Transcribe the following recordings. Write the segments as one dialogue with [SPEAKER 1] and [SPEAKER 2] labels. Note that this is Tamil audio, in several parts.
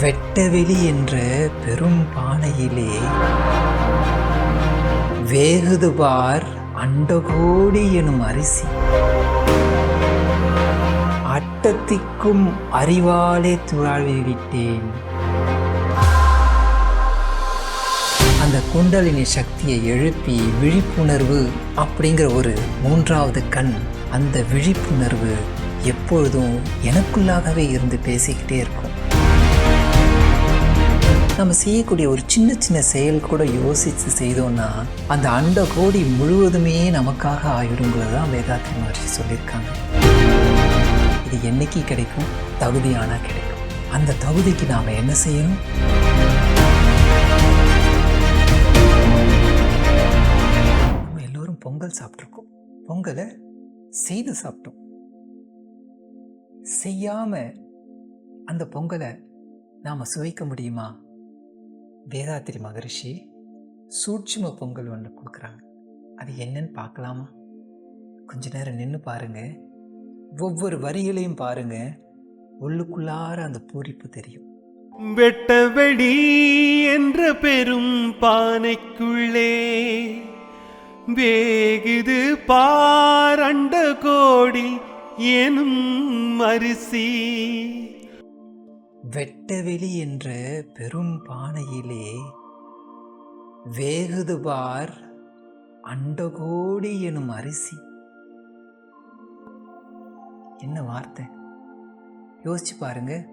[SPEAKER 1] வெட்டவெளி என்ற பெரும் பானையிலே வேகுது பார் அண்டகோடி எனும் அரிசி. அட்டத்திக்கும் அறிவாலே துழாவி விட்டேன். அந்த குண்டலினி சக்தியை எழுப்பி விழிப்புணர்வு அப்படிங்கிற ஒரு மூன்றாவது கண் அந்த விழிப்புணர்வு எப்பொழுதும் எனக்குள்ளாகவே இருந்து பேசிக்கிட்டே இருக்கும். நம்ம செய்யக்கூடிய ஒரு சின்ன சின்ன செயல் கூட யோசித்து செய்தோம்னா அந்த அண்ட கோடி முழுவதுமே நமக்காக ஆயிடுங்கிறது தான் வேதாத்திரி மகர்ஷி சொல்லியிருக்காங்க. இது என்னைக்கு கிடைக்கும்? தகுதியானால் கிடைக்கும். அந்த தகுதிக்கு நாம் என்ன செய்யணும்? நம்ம எல்லோரும் பொங்கல் சாப்பிட்ருக்கோம் பொங்கலை செய்து சாப்பிட்டோம். செய்யாமல் அந்த பொங்கலை நாம் சுவைக்க முடியுமா? வேதாத்திரி மகரிஷி சூட்சும பொங்கல் ஒன்று கொடுக்குறாங்க. அது என்னன்னு பார்க்கலாமா? கொஞ்ச நேரம் நின்று பாருங்க. ஒவ்வொரு வரிகளையும் பாருங்க. உள்ளுக்குள்ளார அந்த பூரிப்பு தெரியும்.
[SPEAKER 2] வெட்ட வெடி என்ற பெரும் பானைக்குள்ளே வேகுது பாரண்ட கோடி எனும் அரிசி.
[SPEAKER 1] வெட்டவெளி என்ற பெரும் பானையிலே வேகுது பார் அண்டகோடி எனும் அரிசி. என்ன வார்த்தை? யோசிச்சு பாருங்க.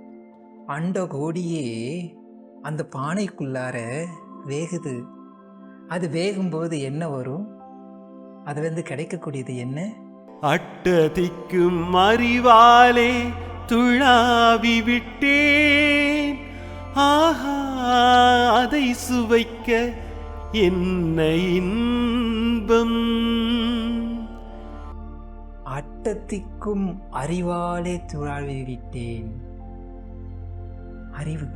[SPEAKER 1] அண்டகோடியே அந்த பானைக்குள்ளார வேகுது. அது வேகும்போது என்ன வரும்? அதுலேருந்து கிடைக்கக்கூடியது என்ன?
[SPEAKER 2] அட்டதிக்கும் அறிவாலே துழாவி விட்டேன். ஆஹா அதை சுவைக்க என்ன இன்பம்?
[SPEAKER 1] அட்டத்திற்கும் அறிவாலே துழாவி விட்டேன். அறிவு.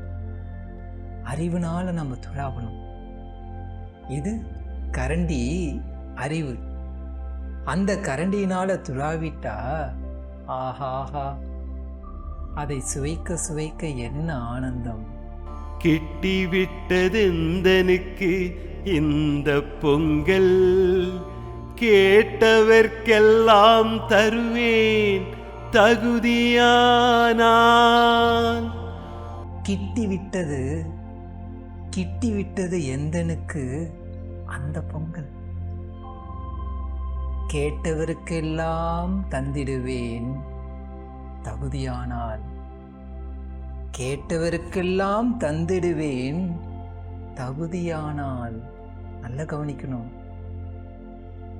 [SPEAKER 1] அறிவுனால நம்ம துழாவணும். இது கரண்டி அறிவு. அந்த கரண்டியினால துழாவிட்டா ஆஹாஹா. அதை சுவைக்க சுவைக்க என்ன ஆனந்தம்?
[SPEAKER 2] கிட்டி விட்டதெந்தனுக்கு இந்த பொங்கல் கேட்டவர்க்கெல்லாம் தருவேன் தகுதியானால்
[SPEAKER 1] கிட்டி விட்டது கிட்டி விட்டது எந்தனுக்கு அந்த பொங்கல்? கேட்டவருக்கெல்லாம் தந்திடுவேன் தகுதியானால் கேட்டவருக்கெல்லாம் தந்திடுவேன். தகுதியானால் நல்லா கவனிக்கணும்.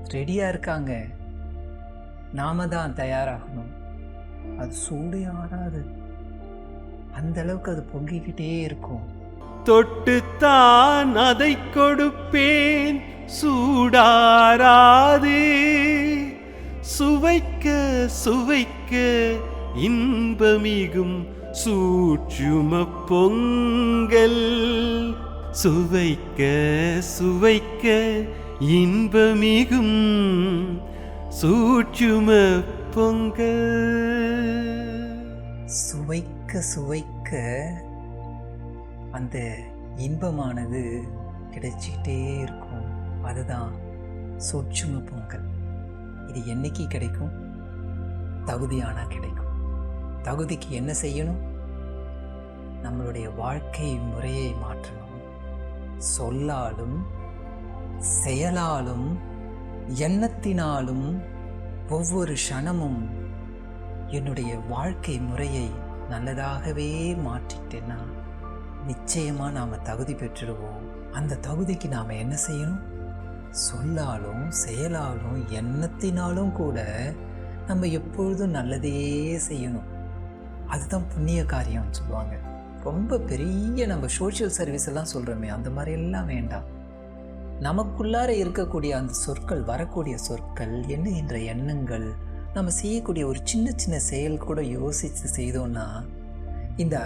[SPEAKER 1] ரெடியாக இருக்காங்க நாம தான் தயாராகணும். அது சூடே ஆறாது. அந்த அளவுக்கு அது பொங்கிக்கிட்டே இருக்கும்.
[SPEAKER 2] தொட்டுத்தான் அதை கொடுப்பேன். சூடாராது. சுவைக்க சுவைக்க இன்பமிகும் சூற்றும பொங்கல் சுவைக்க சுவைக்க இன்பமிகும் சூற்றும பொங்கல்
[SPEAKER 1] சுவைக்க சுவைக்க அந்த இன்பமானது கிடைச்சிக்கிட்டே இருக்கும். அதுதான் சூட்சும பொங்கல் இது என்னைக்கு கிடைக்கும்? தகுதியானால் கிடைக்கும். தகுதிக்கு என்ன செய்யணும்? நம்மளுடைய வாழ்க்கை முறையை மாற்றணும். சொல்லாலும் செயலாலும் எண்ணத்தினாலும் ஒவ்வொரு க்ஷணமும் என்னுடைய வாழ்க்கை முறையை நல்லதாகவே மாற்றிட்டேன்னா நிச்சயமாக நாம் தகுதி பெற்றுடுவோம். அந்த தகுதிக்கு நாம் என்ன செய்யணும்? சொல்லாலும் செயலாலும் எண்ணத்தினாலும் கூட நம்ம எப்பொழுதும் நல்லதே செய்யணும். அதுதான் புண்ணிய காரியம்னு சொல்லுவாங்க. ரொம்ப பெரிய நம்ம சோஷியல் சர்வீஸ் எல்லாம் சொல்கிறோமே அந்த மாதிரி எல்லாம் வேண்டாம். நமக்குள்ளார இருக்கக்கூடிய அந்த சொற்கள் வரக்கூடிய சொற்கள் எண்ணுகின்ற எண்ணங்கள் நம்ம செய்யக்கூடிய ஒரு சின்ன சின்ன செயல் கூட யோசித்து செய்தோம்னா இந்த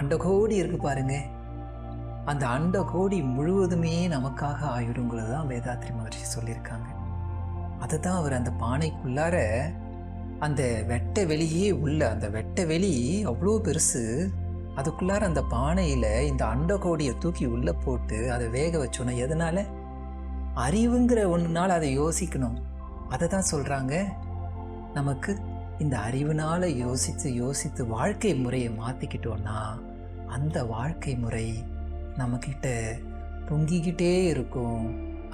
[SPEAKER 1] அண்டகோடி இருக்கு பாருங்க. அந்த அண்டகோடி முழுவதுமே நமக்காக ஆயிடுங்கிறது தான் வேதாத்ரி மகர்ஷி சொல்லியிருக்காங்க. அதை தான் அவர் அந்த பானைக்குள்ளார அந்த வெட்ட வெளியே உள்ள அந்த வெட்ட வெளி அவ்வளோ பெருசு. அதுக்குள்ளார அந்த பானையில் இந்த அண்டகோடியை தூக்கி உள்ளே போட்டு அதை வேக வச்சோன்னா எதனால்? அறிவுங்கிற ஒன்றுனால அதை யோசிக்கணும். அதை தான் சொல்கிறாங்க நமக்கு இந்த அறிவுனால் யோசித்து யோசித்து வாழ்க்கை முறையை மாற்றிக்கிட்டோன்னா அந்த வாழ்க்கை முறை நம்மக்கிட்ட பொங்கிக்கிட்டே இருக்கும்.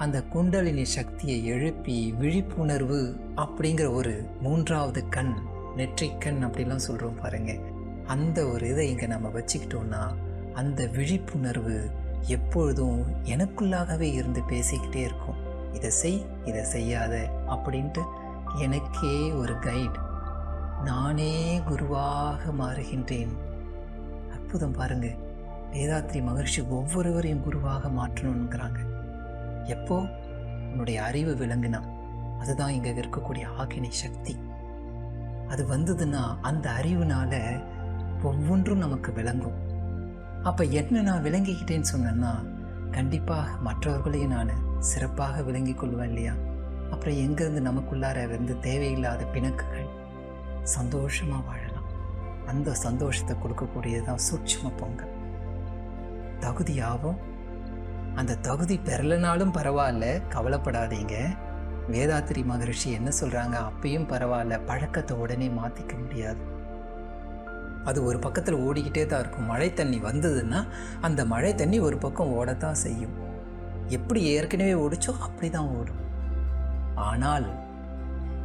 [SPEAKER 1] அந்த குண்டலினி சக்தியை எழுப்பி விழிப்புணர்வு அப்படிங்கிற ஒரு மூன்றாவது கண் நெற்றிக்கண் அப்படிலாம் சொல்கிறோம் பாருங்க. அந்த ஒரு இதை இங்கே நம்ம வச்சுக்கிட்டோன்னா அந்த விழிப்புணர்வு எப்பொழுதும் எனக்குள்ளாகவே இருந்து பேசிக்கிட்டே இருக்கும். இதை செய் இதை செய்யாத அப்படின்ட்டு எனக்கே ஒரு கைட் நானே குருவாக மாறுகின்றேன். அற்புதம் பாருங்க. வேதாத்ரி மகர்ஷி ஒவ்வொருவரையும் குருவாக மாற்றணுங்கிறாங்க எப்போ? உன்னுடைய அறிவு விளங்குனா அதுதான் இங்கே இருக்கக்கூடிய ஆக்கினை சக்தி. அது வந்ததுன்னா அந்த அறிவுனால ஒவ்வொன்றும் நமக்கு விளங்கும். அப்போ என்ன நான் விளங்கிக்கிட்டேன்னு சொன்னேன்னா கண்டிப்பாக மற்றவர்களையும் நான் சிறப்பாக விளங்கி கொள்வேன் இல்லையா? அப்புறம் எங்கேருந்து நமக்குள்ளார வந்து தேவையில்லாத பிணக்குகள் சந்தோஷமாக வாழலாம். அந்த சந்தோஷத்தை கொடுக்கக்கூடியது தான் சூட்சம பொங்கல். தகுதியாகவும் அந்த தகுதி பெறலைனாலும் பரவாயில்ல கவலைப்படாதீங்க. வேதாத்திரி மகரிஷி என்ன சொல்கிறாங்க அப்பயும் பரவாயில்ல பழக்கத்தை உடனே மாற்றிக்க முடியாது. அது ஒரு பக்கத்தில் ஓடிக்கிட்டே தான் இருக்கும். மழை தண்ணி வந்ததுன்னா அந்த மழை தண்ணி ஒரு பக்கம் ஓடத்தான் செய்யும். எப்படி ஏற்கனவே ஓடிச்சோ அப்படி தான் ஓடும். ஆனால்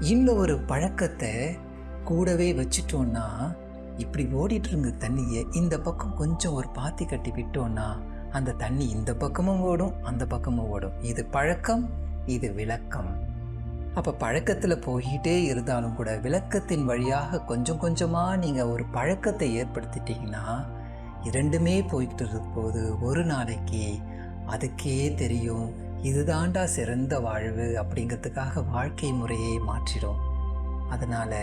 [SPEAKER 1] இன்னொரு ஒரு பழக்கத்தை கூடவே வச்சுட்டோன்னா இப்படி ஓடிட்டு இருந்த தண்ணியை இந்த பக்கம் கொஞ்சம் ஒரு பாத்தி கட்டி விட்டோன்னா அந்த தண்ணி இந்த பக்கமும் ஓடும் அந்த பக்கமும் ஓடும். இது பழக்கம் இது விளக்கம். அப்போ பழக்கத்தில் போய்கிட்டே இருந்தாலும் கூட விளக்கத்தின் வழியாக கொஞ்சம் கொஞ்சமாக நீங்கள் ஒரு பழக்கத்தை ஏற்படுத்திட்டீங்கன்னா இரண்டுமே போய்கிட்டு இருக்கும் போது ஒரு நாளைக்கு அதுக்கே தெரியும் இதுதாண்டா சிறந்த வாழ்வு அப்படிங்கிறதுக்காக வாழ்க்கை முறையை மாற்றிடும். அதனால்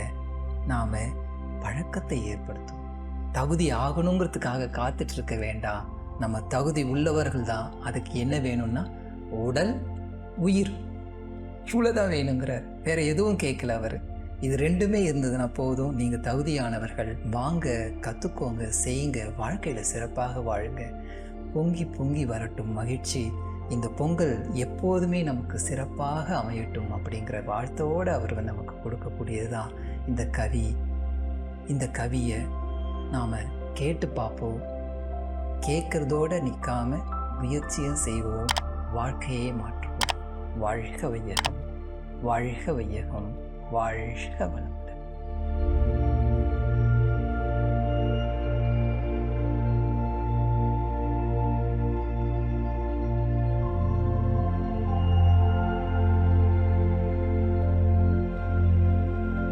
[SPEAKER 1] நாம் பழக்கத்தை ஏற்படுத்தும் தகுதி ஆகணுங்கிறதுக்காக காத்துட்ருக்க வேண்டாம். நம்ம தகுதி உள்ளவர்கள் தான் அதுக்கு என்ன வேணும்னா உடல் உயிர். இவ்வளோதான் வேணுங்கிறார். வேற எதுவும் கேட்கல அவர். இது ரெண்டுமே இருந்ததுன்னா போதும். நீங்கள் தகுதியானவர்கள். வாங்க கற்றுக்கோங்க செய்யுங்க. வாழ்க்கையில் சிறப்பாக வாழுங்க. பொங்கி பொங்கி வரட்டும். மகிழ்ச்சி. இந்த பொங்கல் எப்போதுமே நமக்கு சிறப்பாக அமையட்டும் அப்படிங்கிற வாழ்த்தோடு அவர் வந்து நமக்கு கொடுக்கக்கூடியது தான் இந்த கவி. இந்த கவியை நாம் கேட்டு பார்ப்போம். கேட்குறதோடு நிற்காம முயற்சியும் செய்வோம். வாழ்க்கையே மாற்றுவோம். வாழ்க வையகம். வாழ்க வையகம். வாழ்க வளம்.